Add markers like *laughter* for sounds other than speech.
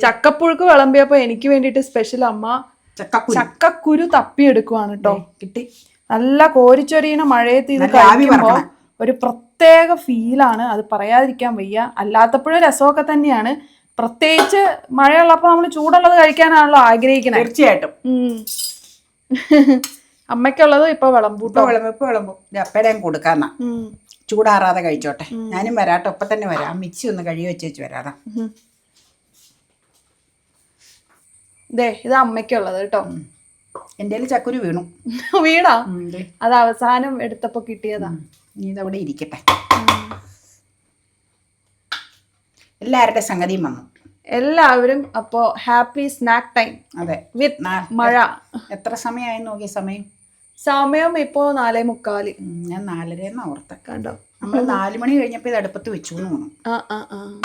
ചക്കപ്പുഴുക്ക് വിളമ്പിയപ്പോ എനിക്ക് വേണ്ടിട്ട് സ്പെഷ്യൽ അമ്മ ചക്കക്കുരു. തപ്പി തപ്പിയെടുക്കുവാണ് കേട്ടോ കിട്ടി. നല്ല കോരിച്ചൊരിയണ മഴയത്ത് ഇത് കഴിക്കുമ്പോ ഒരു പ്രത്യേക ഫീലാണ് അത് പറയാതിരിക്കാൻ വയ്യ. അല്ലാത്തപ്പോഴും രസമൊക്കെ തന്നെയാണ്. പ്രത്യേകിച്ച് മഴയുള്ളപ്പോ നമ്മൾ ചൂടുള്ളത് കഴിക്കാനാണല്ലോ ആഗ്രഹിക്കുന്നത് തീർച്ചയായിട്ടും. *laughs* അമ്മയ്ക്കുള്ളത് ഇപ്പൊ വിളമ്പൂട്ടോ ഇപ്പൊ വിളമ്പ് ഇപ്പൊ വിളമ്പും. അപ്പയുടെ കൊടുക്കാന്നാ. ചൂടാറാതെ കഴിച്ചോട്ടെ. ഞാനും വരാട്ടോ. ഇപ്പൊ തന്നെ വരാം. മിച്ചി ഒന്ന് കഴുകി വെച്ച് വെച്ച് വരാതാ ദേ ഇത് അമ്മയ്ക്കുള്ളത് കേട്ടോ. എന്റെ ചക്കുരു വീണു. ഉം, അത് അവസാനം എടുത്തപ്പോ കിട്ടിയതാ. നീ ഇതവിടെ ഇരിക്കട്ടെ. എല്ലാവരുടെ സംഗതിയും വന്നു. എല്ലാവരും അപ്പോ ഹാപ്പി സ്നാക്ക് ടൈം അതെ. വിത്ത് മഴ. എത്ര സമയമായി നോക്കിയ സമയം? സമയം ഇപ്പോ നാലേ മുക്കാൽ. ഞാൻ നാലരയെന്ന് ഓർത്ത. കണ്ടോ? നമ്മൾ നാല് മണി കഴിഞ്ഞപ്പോൾ ഇത് അടുപ്പത്ത് വെച്ചു എന്ന് തോന്നുന്നു. ആ ആ ആ.